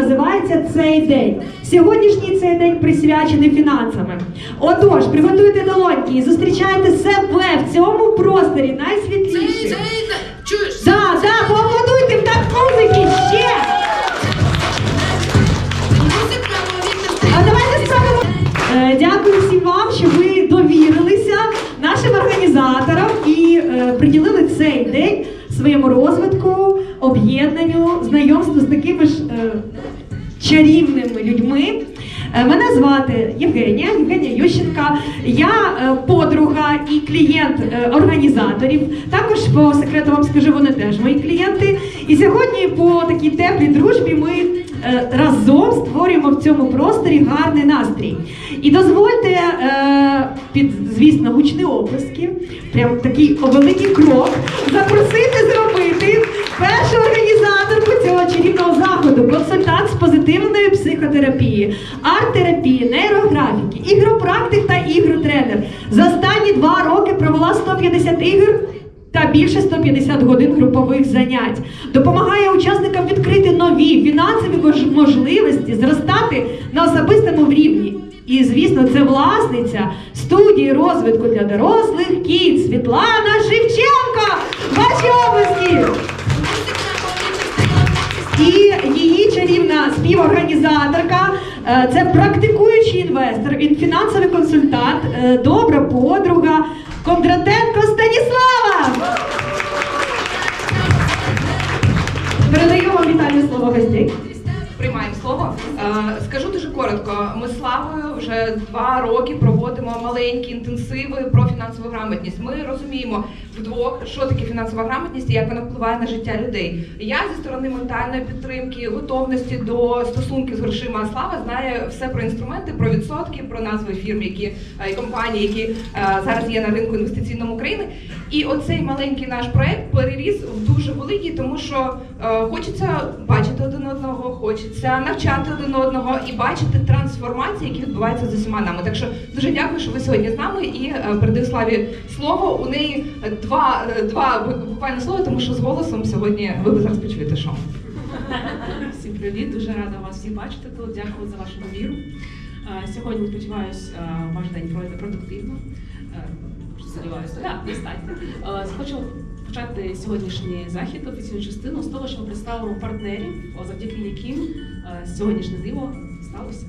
називається цей день. Сьогоднішній цей день присвячений фінансами. Отож, приготуйте долоньки і зустрічайте себе в цьому просторі Цей, найсвітліших. цей, цей, чуєш? Да, да, поаплодуйте в так музики ще! А давайте спробуємо. Е, Дякую всім вам, що ви довірилися нашим організаторам і е, приділили цей день своєму розвитку, об'єднанню, знайомству з такими ж е, чарівними людьми. Е, Мене звати Євгенія, Євгенія Ющенка. Я е, подруга і клієнт е, організаторів. Також по секрету вам скажу, вони теж мої клієнти. І сьогодні по такій теплій дружбі ми разом створюємо в цьому просторі гарний настрій. І дозвольте е, під, звісно, гучні оплески, прям такий великий крок, запросити зробити першу організаторку цього чарівного заходу, консультант з позитивної психотерапії, арт-терапії, нейрографіки, ігропрактик та ігротренер. За останні два роки провела 150 ігор та більше 150 годин групових занять. Допомагає учасникам відкрити нові фінансові можливості, зростати на особистому рівні. І, звісно, це власниця студії розвитку для дорослих кіт Світлана Шевченко. Ваші обласки! І її чарівна співорганізаторка, е, це практикуючий інвестор, він фінансовий консультант, е, добра подруга Кондратенко Станіслава. Передаю вам вітальне слово гостей. Приймаємо слово. Е, Скажу дуже коротко. Ми з Славою вже два роки проводимо маленькі інтенсиви про фінансову грамотність. Ми розуміємо вдвох, що таке фінансова грамотність і як вона впливає на життя людей. Я зі сторони ментальної підтримки, готовності до стосунків з грошима. Слава знає все про інструменти, про відсотки, про назви фірм, які е, і компаній, які е, зараз є на ринку інвестиційному України. І оцей маленький наш проект переріс в дуже великий, тому що хочеться бачити один одного, хочеться навчати один одного і бачити трансформації, які відбуваються з усіма нами. Так що дуже дякую, що ви сьогодні з нами і е, передаю славі слово. У неї два, е, два буквально слова, тому що з голосом сьогодні ви зараз почуєте що. Всім привіт, дуже рада вас всіх бачити тут. Дякую за вашу довіру. Е, Сьогодні сподіваюсь, е, ваш день пройде продуктивно. Е, Сподіваюся, так, достатньо. Е, Хочу почати сьогоднішній захід, офіційну частину з того, що ми представимо партнерів, завдяки яким е, сьогоднішнє диво сталося.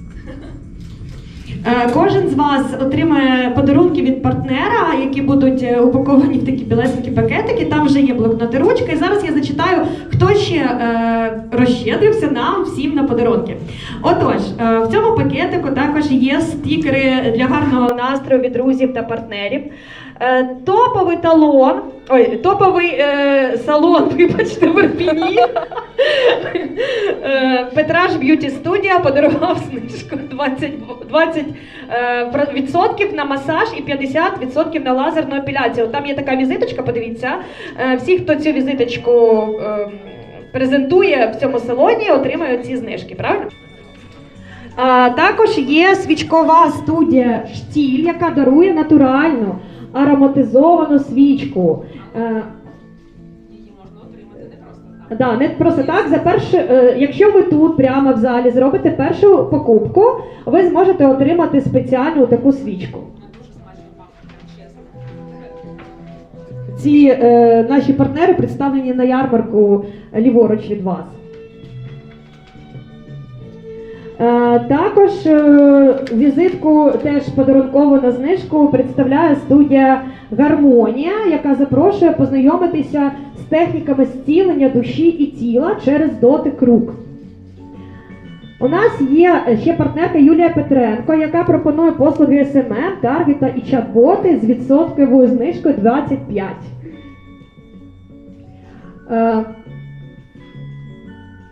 Е, Кожен з вас отримає подарунки від партнера, які будуть е, упаковані в такі білесенькі пакетики. Там вже є блокноти ручка. І зараз я зачитаю, хто ще е, розщедрився нам всім на подарунки. Отож, е, в цьому пакетику також є стікери для гарного настрою від друзів та партнерів. Е, топовий талон, ой, топовий е, салон, вибачте, в Ірпіні. Е, Петраж Б'юті Студія подарував знижку 20, 20 е, на масаж і 50% на лазерну епіляцію. Там є така візиточка, подивіться. Е, Всі, хто цю візиточку е, презентує в цьому салоні, отримають ці знижки, правильно? А, також є свічкова студія Штіль, яка дарує натуральну ароматизовану свічку. Е, Її можна отримати не просто так. Да, не просто так. За перше, е, якщо ви тут прямо в залі зробите першу покупку, ви зможете отримати спеціальну таку свічку. Ці е, наші партнери представлені на ярмарку ліворуч від вас. Також е, візитку теж подарункову на знижку представляє студія Гармонія, яка запрошує познайомитися з техніками зцілення душі і тіла через дотик рук. У нас є ще партнерка Юлія Петренко, яка пропонує послуги СММ, таргета і чат-боти з відсотковою знижкою 25.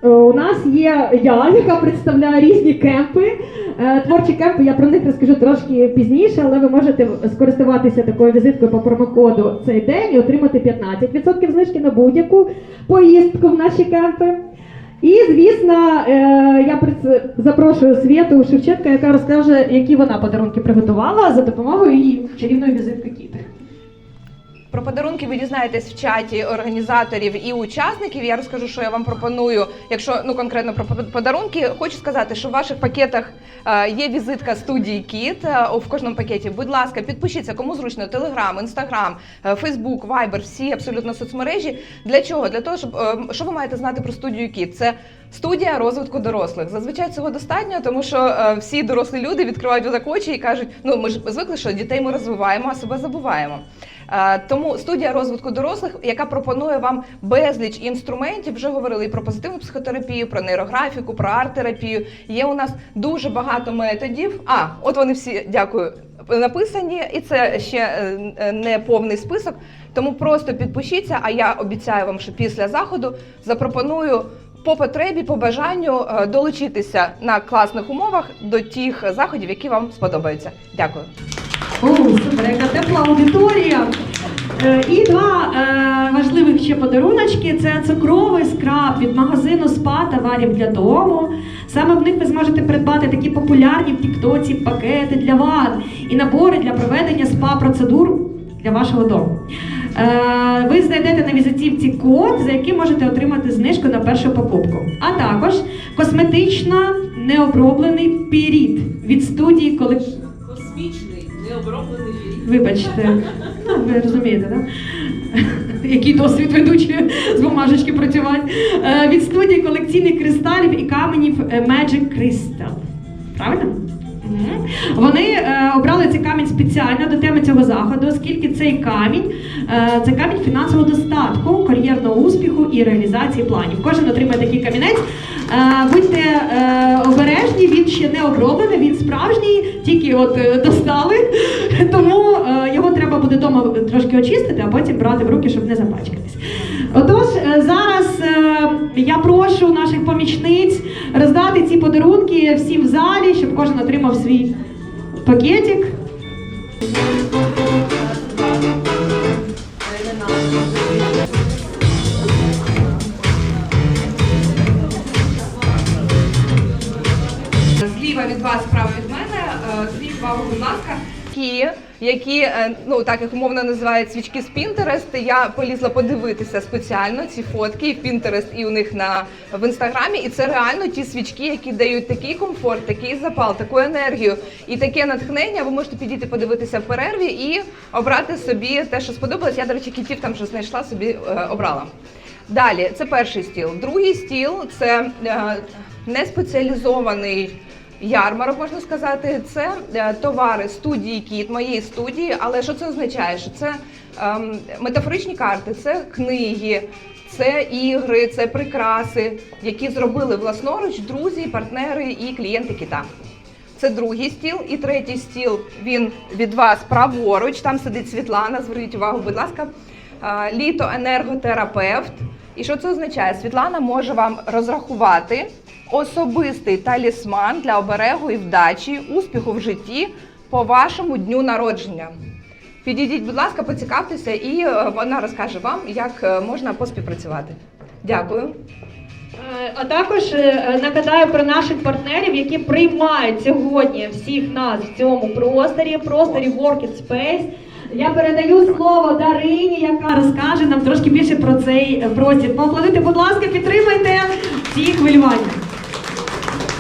Е, У нас є я, яка представляє різні кемпи. Е, Творчі кемпи, я про них розкажу трошки пізніше, але ви можете скористуватися такою візиткою по промокоду цей день і отримати 15% знижки на будь-яку поїздку в наші кемпи. І, звісно, е, я запрошую Світу Шевченка, яка розкаже, які вона подарунки приготувала за допомогою її чарівної візитки Кіти. Про подарунки ви дізнаєтесь в чаті організаторів і учасників. Я розкажу, що я вам пропоную. Якщо ну конкретно про подарунки, хочу сказати, що в ваших пакетах е, є візитка студії Кіт е, в кожному пакеті. Будь ласка, підпишіться, кому зручно. Телеграм, інстаграм, Фейсбук, Вайбер, всі абсолютно соцмережі. Для чого? Для того, щоб е, що ви маєте знати про студію Кіт? Це студія розвитку дорослих. Зазвичай цього достатньо, тому що е, всі дорослі люди відкривають отак очі і кажуть: ну ми ж звикли, що дітей ми розвиваємо, а себе забуваємо. Е, Тому студія розвитку дорослих, яка пропонує вам безліч інструментів, вже говорили і про позитивну психотерапію, про нейрографіку, про арт-терапію. Є у нас дуже багато методів. А, от вони всі, дякую, написані, і це ще е, не повний список. Тому просто підпишіться. А я обіцяю вам, що після заходу запропоную. По потребі, по бажанню е, долучитися на класних умовах до тих заходів, які вам сподобаються. Дякую. О, супер, яка тепла аудиторія. Е, І два е, важливих ще подаруночки це цукровий скраб від магазину СПА товарів для дому. Саме в них ви зможете придбати такі популярні в Тіктоці пакети для ванн і набори для проведення спа-процедур для вашого дому. Е, Ви знайдете на візитівці код, за яким можете отримати знижку на першу покупку. А також косметична необроблений піріт від студії колективу. Космічний, необроблений рік. Вибачте, ну ви розумієте, так? Який досвід ведучі з бумажечки працювати. Е, Від студії колекційних кристалів і каменів е, Magic Crystal. Правильно? Вони е, обрали цей камінь спеціально до теми цього заходу, оскільки цей камінь е, це камінь фінансового достатку, кар'єрного успіху і реалізації планів. Кожен отримає такий камінець. Е, будьте обережні, він ще не оброблений, він справжній, тільки от достали. Тому його треба буде вдома трошки очистити, а потім брати в руки, щоб не запачкатись. Отож, е, зараз е, я прошу наших помічниць роздати ці подарунки всім в залі, щоб кожен отримав свій пакетик. Зліва від вас, справа від мене. е, Зверніть будь ласка. Які, е, ну так як умовно називають свічки з Pinterest, я полізла подивитися спеціально ці фотки в Pinterest, і у них на в інстаграмі. І це реально ті свічки, які дають такий комфорт, такий запал, таку енергію і таке натхнення. Ви можете підійти подивитися в перерві і обрати собі те, що сподобалось. Я, до речі, кітів там вже знайшла собі, е, обрала. Далі, це перший стіл. Другий стіл це е, неспеціалізований ярмарок, можна сказати. Це е, товари студії Кіт, моєї студії. Але що це означає? Що це ем, метафоричні карти, це книги, це ігри, це прикраси, які зробили власноруч друзі, партнери і клієнти кіта. Це другий стіл, і третій стіл він від вас праворуч. Там сидить Світлана. Зверніть увагу, будь ласка. Літо енерготерапевт. І що це означає? Світлана може вам розрахувати особистий талісман для оберегу і вдачі, успіху в житті по вашому дню народження. Підійдіть, будь ласка, поцікавтеся, і е, вона розкаже вам, як е, можна поспівпрацювати. Дякую. Е, А також нагадаю про наших партнерів, які приймають сьогодні всіх нас в цьому просторі, просторі Work It Space. Я передаю слово Дарині, яка розкаже нам трошки більше про цей е, простір. Поаплодуйте, будь ласка, підтримайте ці хвилювання.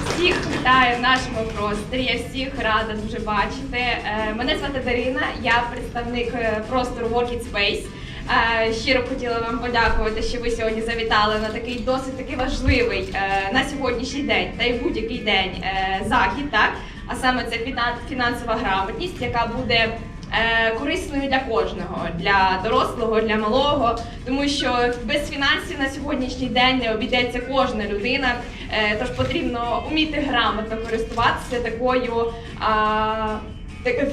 Всіх вітаю в нашому просторі. Я всіх рада дуже бачити. Е, Мене звати Дарина, я представник е, простору Walk It Space. Щиро хотіла вам подякувати, що ви сьогодні завітали на такий досить таки важливий на сьогоднішній день та й будь-який день захід, так? А саме це фіна- фінансова грамотність, яка буде корисною для кожного, для дорослого, для малого, тому що без фінансів на сьогоднішній день не обійдеться кожна людина. Е, Тож потрібно вміти грамотно користуватися такою.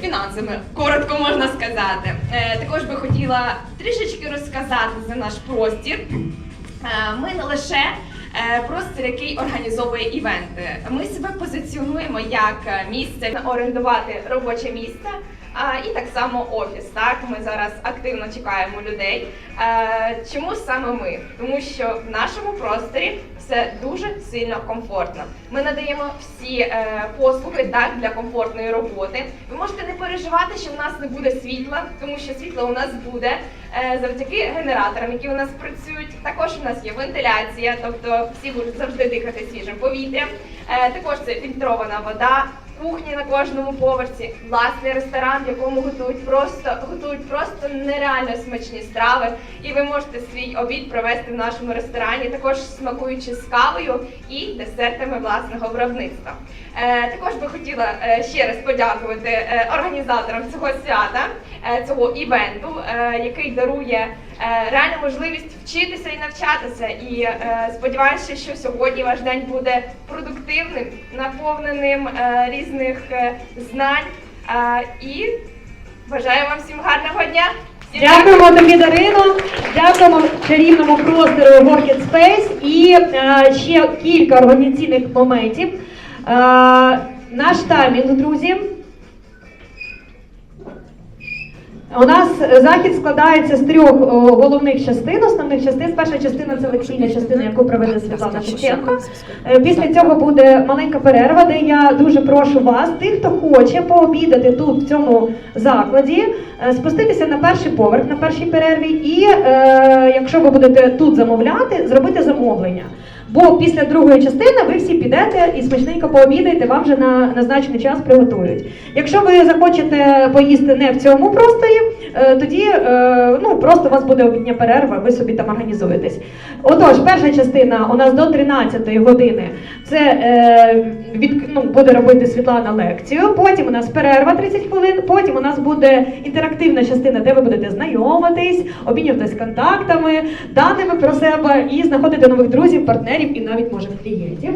Фінансами, коротко можна сказати. Е, також би хотіла трішечки розказати за наш простір. Е, Ми не лише е, простір, який організовує івенти. Ми себе позиціонуємо як е, місце орендувати робоче місце, і так само офіс. Так, ми зараз активно чекаємо людей. Е, чому саме ми? Тому що в нашому просторі все дуже сильно комфортно. Ми надаємо всі е, послуги так для комфортної роботи. Ви можете не переживати, що в нас не буде світла, тому що світло у нас буде е, завдяки генераторам, які у нас працюють. Також у нас є вентиляція, тобто всі будуть завжди дихати свіжим повітрям. Е, також це фільтрована вода. Кухні на кожному поверсі, власний ресторан, в якому готують просто готують просто нереально смачні страви. І ви можете свій обід провести в нашому ресторані, також смакуючи з кавою і десертами власного виробництва. Е, також би хотіла е, ще раз подякувати е, організаторам цього свята, е, цього івенту, е, який дарує реальну можливість вчитися і навчатися. І е, сподіваюся, що сьогодні ваш день буде продуктивним, наповненим е, різних е, знань. Е, і бажаю вам всім гарного дня! Дякуємо тобі, Дарино. Дякуємо чарівному простору Work Space і е, ще кілька організаційних моментів. Е, наш таймінг, друзі. У нас захід складається з трьох головних частин, основних частин. Перша частина це лекційна частина, яку проведе Світлана Шевченко. Е, Після цього буде маленька перерва, де я дуже прошу вас, тих, хто хоче пообідати тут, в цьому закладі, е, спуститися на перший поверх на першій перерві, і е, якщо ви будете тут замовляти, зробити замовлення. Бо після другої частини ви всі підете і смачненько пообідаєте, вам вже на назначений час приготують. Якщо ви захочете поїсти не в цьому просторі, е, тоді е, ну просто у вас буде обідня перерва, ви собі там організуєтесь. Отож, перша частина у нас до 13 години. Це е, від, ну, буде робити Світлана лекцію. Потім у нас перерва 30 хвилин. Потім у нас буде інтерактивна частина, де ви будете знайомитись, обмінюватись контактами, даними про себе і знаходити нових друзів, партнерів і навіть може клієнтів.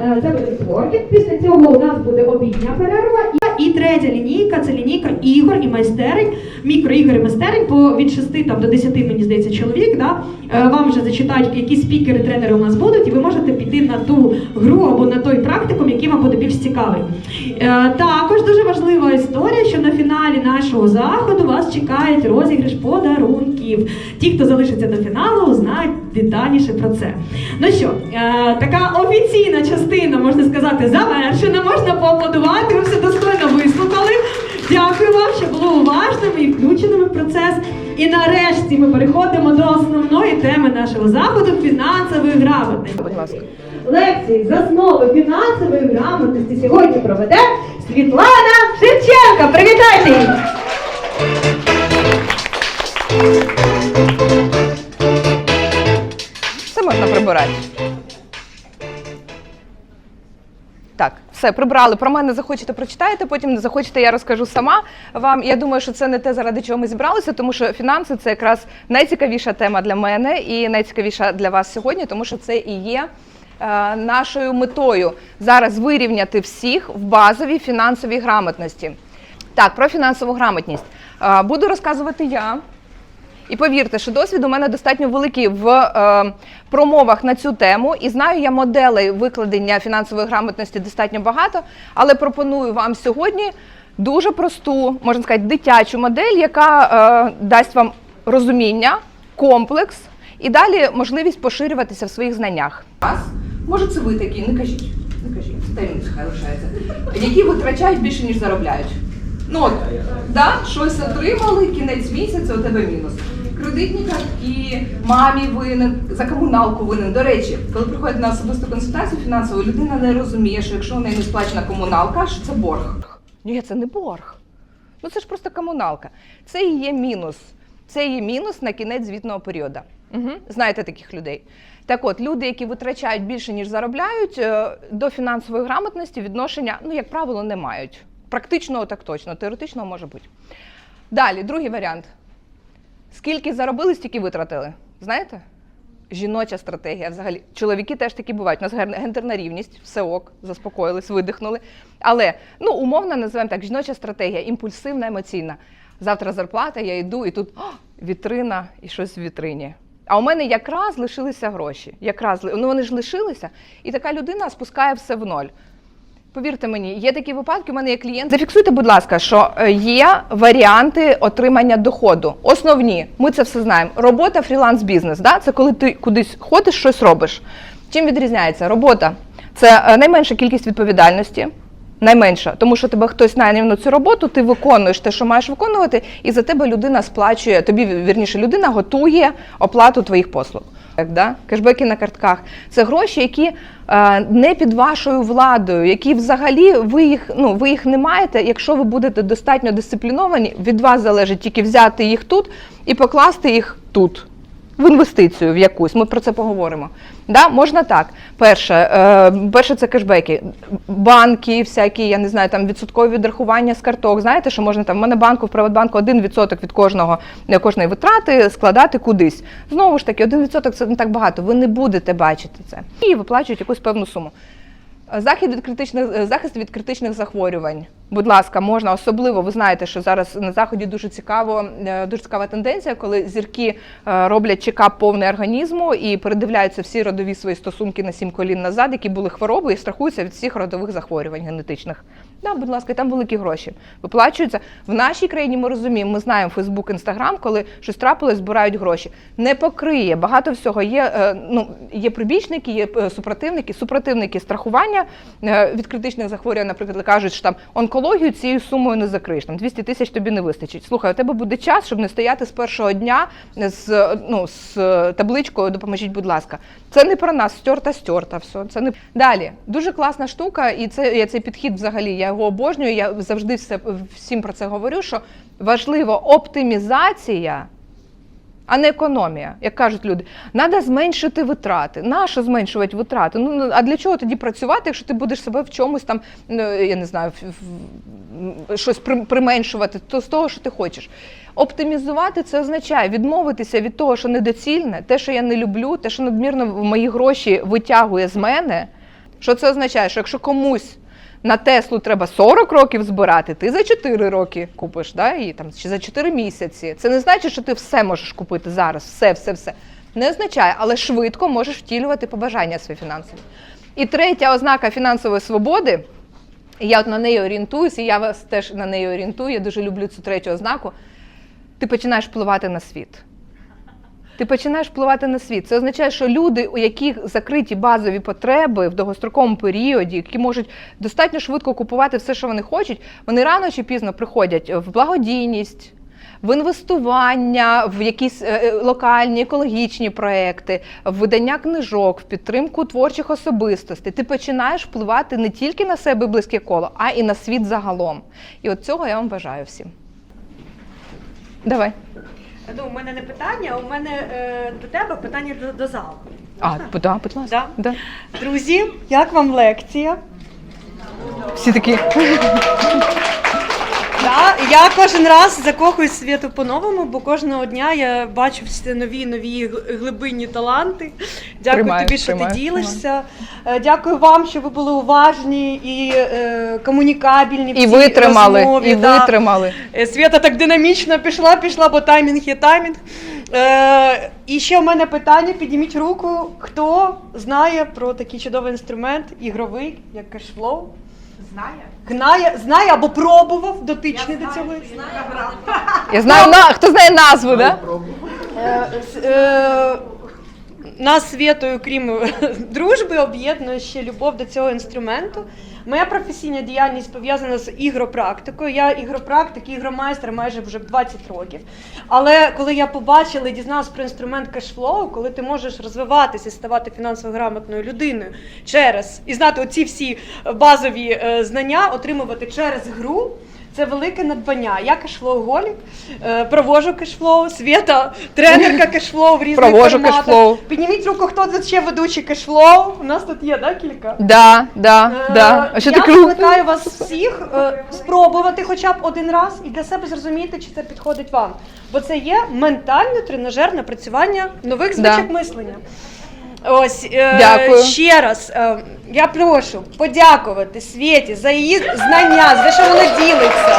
Е, Це буде творкінг. Після цього у нас буде обідня перерва. І, третя лінійка це лінійка ігор і майстерень, мікроігор і майстерень по від 6 там, до 10, мені здається, чоловік. Да? Е, Вам вже зачитають, які спікери, тренери у нас будуть, і ви можете піти на ту гру або на той практикум, який вам буде більш цікавий. Е, Також дуже важлива історія, що на фіналі нашого заходу вас чекають розіграш подарунків. Ті, хто залишиться до фіналу, знають детальніше про це. Ну що, е, така офіційна частина, можна сказати, завершена. Можна поаплодувати. Ви все достойно вислухали. Дякую вам, що були уважними і включеними в процес. І нарешті ми переходимо до основної теми нашого заходу фінансової грамотності. Будь ласка. Лекції з основи фінансової грамотності сьогодні проведе Світлана Шевченка. Привітайте її! Це можна прибирати. Все, прибрали. Про мене захочете, прочитаєте, потім не захочете, я розкажу сама вам. Я думаю, що це не те, заради чого ми зібралися, тому що фінанси це якраз найцікавіша тема для мене і найцікавіша для вас сьогодні, тому що це і є е, нашою метою зараз вирівняти всіх в базовій фінансовій грамотності. Так, про фінансову грамотність. Е, буду розказувати я. І повірте, що досвід у мене достатньо великий в е, промовах на цю тему, і знаю я моделей викладення фінансової грамотності достатньо багато, але пропоную вам сьогодні дуже просту, можна сказати, дитячу модель, яка е, дасть вам розуміння, комплекс і далі можливість поширюватися в своїх знаннях. Може, це ви такі, не кажіть, не кажіть, це хай лишається, які витрачають більше, ніж заробляють. Ну от, да, щось отримали, кінець місяця, у тебе мінус. Кредитні картки, мамі винен, за комуналку винен. До речі, коли приходить на особисту консультацію фінансову, людина не розуміє, що якщо у неї не сплачена комуналка, що це борг. Ні, це не борг. Ну це ж просто комуналка. Це і є мінус. Це є мінус на кінець звітного періоду. Угу. Знаєте таких людей. Так от, люди, які витрачають більше, ніж заробляють, е, до фінансової грамотності відношення, ну, як правило, не мають. Практичного так точно, теоретичного може бути. Далі, другий варіант. Скільки заробили, стільки витратили. Знаєте? Жіноча стратегія взагалі. Чоловіки теж такі бувають. У нас ген- гендерна рівність, все ок, заспокоїлись, видихнули. Але ну, умовно називаємо так: жіноча стратегія, імпульсивна, емоційна. Завтра зарплата, я йду, і тут о, вітрина і щось в вітрині. А у мене якраз лишилися гроші. Якраз ну вони ж лишилися, і така людина спускає все в ноль. Повірте мені, є такі випадки. У мене є клієнт. Зафіксуйте, будь ласка, що е, є варіанти отримання доходу. Основні, ми це все знаємо. Робота, фріланс, бізнес. Да? Це коли ти кудись ходиш, щось робиш. Чим відрізняється? Робота це е, найменша кількість відповідальності. Найменша, тому що тебе хтось найняв на цю роботу, ти виконуєш те, що маєш виконувати, і за тебе людина сплачує, тобі вірніше, людина готує оплату твоїх послуг. Да? Кешбеки на картках це гроші, які е, не під вашою владою, які взагалі ви їх, ну, ви їх не маєте. Якщо ви будете достатньо дисципліновані, від вас залежить тільки взяти їх тут і покласти їх тут. В інвестицію в якусь, ми про це поговоримо. Да? Можна так. Перше, е, перше це кешбеки. Банки, всякі, я не знаю, там відсоткові відрахування з карток. Знаєте, що можна там в мене банку в Приватбанку 1% від кожного е, кожної витрати складати кудись. Знову ж таки, 1% це не так багато. Ви не будете бачити це. І виплачують якусь певну суму. Захід від критичних е, захист від критичних захворювань. Будь ласка, можна особливо. Ви знаєте, що зараз на заході дуже цікаво, е, дуже цікава тенденція, коли зірки е, роблять чекап повний організму і передивляються всі родові свої стосунки на сім колін назад, які були хвороби, і страхуються від всіх родових захворювань генетичних. Да, будь ласка, і там великі гроші виплачуються в нашій країні. Ми розуміємо, ми знаємо Фейсбук, Інстаграм, коли щось трапилось, збирають гроші. Не покриє багато всього. Є е, ну є прибічники, є е, супротивники, супротивники страхування е, від критичних захворювань, наприклад, кажуть, що там онкологію цією сумою не закриєш. Там 200 тисяч тобі не вистачить. Слухай, у тебе буде час, щоб не стояти з першого дня з ну з табличкою Допоможіть, будь ласка. Це не про нас, стерта, стерта. Все це не далі. Дуже класна штука, і це я цей підхід взагалі. Я його обожнюю. Я завжди все всім про це говорю. Що важливо оптимізація. А не економія, як кажуть люди, треба зменшити витрати. Нащо зменшувати витрати? Ну а для чого тоді працювати, якщо ти будеш себе в чомусь там, ну, я не знаю, в- щось при- применшувати, то з того, що ти хочеш. Оптимізувати це означає відмовитися від того, що недоцільне, те, що я не люблю, те, що надмірно мої гроші витягує з мене. Що це означає? Що якщо комусь на Теслу треба 40 років збирати, ти за 4 роки купиш, да? і там чи за 4 місяці. Це не значить, що ти все можеш купити зараз, все, все, все. Не означає, але швидко можеш втілювати побажання свої фінансові. І третя ознака фінансової свободи, я от на неї орієнтуюся, і я вас теж на неї орієнтую. Я дуже люблю цю третю ознаку. Ти починаєш впливати на світ. Ти починаєш впливати на світ. Це означає, що люди, у яких закриті базові потреби в довгостроковому періоді, які можуть достатньо швидко купувати все, що вони хочуть, вони рано чи пізно приходять в благодійність. В інвестування, в якісь е, е, локальні екологічні проекти, в видання книжок, в підтримку творчих особистостей. Ти починаєш впливати не тільки на себе близьке коло, а і на світ загалом. І от цього я вам бажаю всім. Давай. Ну, у мене не питання, у мене е, до тебе питання до, до залу. А, Можна? да, будь ласка. Да. Друзі, як вам лекція? Всі такі. Я кожен раз закохуюсь в світу по-новому, бо кожного дня я бачу всі нові нові глибинні таланти. Дякую Приймаю, тобі, що приймаю, ти ділишся. Е, Дякую вам, що ви були уважні і е, комунікабельні. І витримали, розмові, і да. витримали. Е, Свята так динамічно пішла, пішла, бо таймінг є таймінг. Е, і ще в мене питання: підніміть руку, хто знає про такий чудовий інструмент, ігровий, як кешфлоу. Знає, знає або пробував дотичний до цього. Я знаю на хто знає назву, да? Е, с- е, Нас світою, крім е, дружби, об'єднує ще любов до цього інструменту. Моя професійна діяльність пов'язана з ігропрактикою. Я ігропрактик, ігромайстер майже вже 20 років. Але коли я побачила і дізналась про інструмент кешфлоу, коли ти можеш розвиватися і ставати фінансово грамотною людиною через і знати оці всі базові е, знання, отримувати через гру. Це велике надбання. Я кешфлоу-голік, е, провожу кешфлоу, Свята, тренерка кешфлоу в різних Провожу форматах. кешфлоу. Підніміть руку, хто тут ще ведучий кешфлоу. У нас тут є, да, кілька? Да, да, Е, да. А що я закликаю вас всіх е, спробувати хоча б один раз і для себе зрозуміти, чи це підходить вам. Бо це є ментальне тренажерне напрацювання нових Да. звичок мислення. Ось е, Дякую. ще раз. Е, я прошу подякувати Світі за її знання, за що вона ділиться,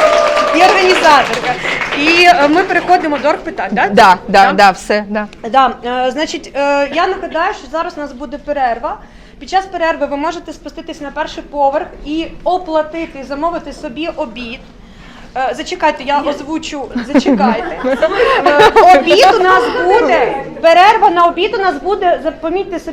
і організаторка. І е, ми переходимо до оргпитань, так? Да, да, да, все, да. Да, значить, я нагадаю, що зараз у нас буде перерва. Під час перерви ви можете спуститись на перший поверх і оплатити, замовити собі обід. Е, Зачекайте, я озвучу. Зачекайте. Е, Обід у нас буде. Перерва на обід у нас буде. Запомітьте собі.